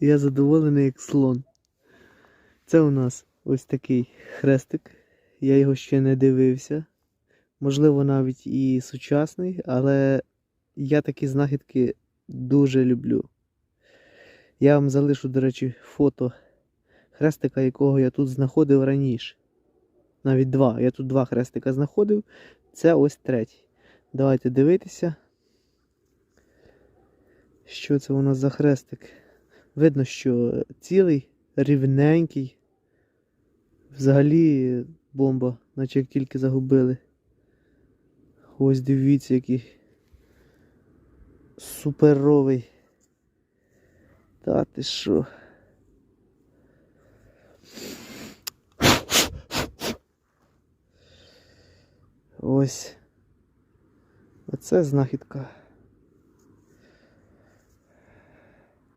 Я задоволений як слон. Це у нас ось такий хрестик. Я його ще не дивився. Можливо, навіть і сучасний, але я такі знахідки дуже люблю. Я вам залишу, до речі, фото хрестика, якого я тут знаходив раніше. Навіть два. Я тут два хрестика знаходив. Це ось третій. Давайте дивитися. Що це у нас за хрестик? Видно, що цілий, рівненький. Взагалі бомба, наче як тільки загубили. Ось дивіться, який суперовий. Та ти що? Ось. Оце знахідка.